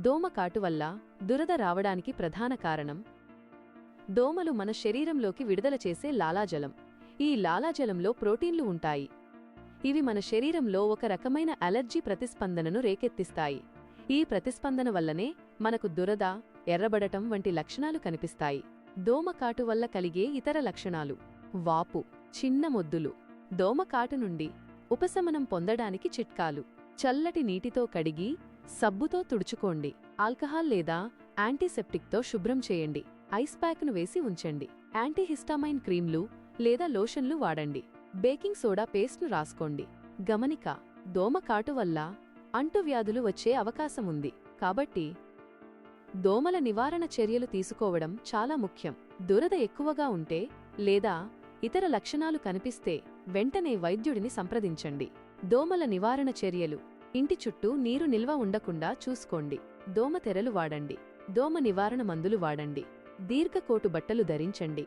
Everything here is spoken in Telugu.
దోమకాటు వల్ల దురద రావడానికి ప్రధాన కారణం దోమలు మన శరీరంలోకి విడుదల చేసే లాలాజలం. ఈ లాలాజలంలో ప్రోటీన్లు ఉంటాయి. ఇవి మన శరీరంలో ఒక రకమైన అలర్జీ ప్రతిస్పందనను రేకెత్తిస్తాయి. ఈ ప్రతిస్పందన వల్లనే మనకు దురద ఎర్రబడటం వంటి లక్షణాలు కనిపిస్తాయి. దోమకాటు వల్ల కలిగే ఇతర లక్షణాలు వాపు చిన్న మొద్దులు దోమకాటు నుండి ఉపశమనం పొందడానికి చిట్కాలు. చల్లటి నీటితో కడిగి సబ్బుతో తుడుచుకోండి. ఆల్కహాల్ లేదా యాంటీసెప్టిక్తో శుభ్రం చేయండి. ఐస్ ప్యాక్ను వేసి ఉంచండి. యాంటీహిస్టామైన్ క్రీమ్లు లేదా లోషన్లు వాడండి. బేకింగ్ సోడా పేస్ట్ను రాసుకోండి. గమనిక దోమకాటు వల్ల అంటువ్యాధులు వచ్చే అవకాశముంది కాబట్టి దోమల నివారణ చర్యలు తీసుకోవడం చాలా ముఖ్యం. దురద ఎక్కువగా ఉంటే లేదా ఇతర లక్షణాలు కనిపిస్తే వెంటనే వైద్యుడిని సంప్రదించండి. దోమల నివారణ చర్యలు. ఇంటి చుట్టూ నీరు నిల్వ ఉండకుండా చూసుకోండి. దోమ తెరలు వాడండి. దోమ నివారణ మందులు వాడండి. దీర్ఘకోటు బట్టలు ధరించండి.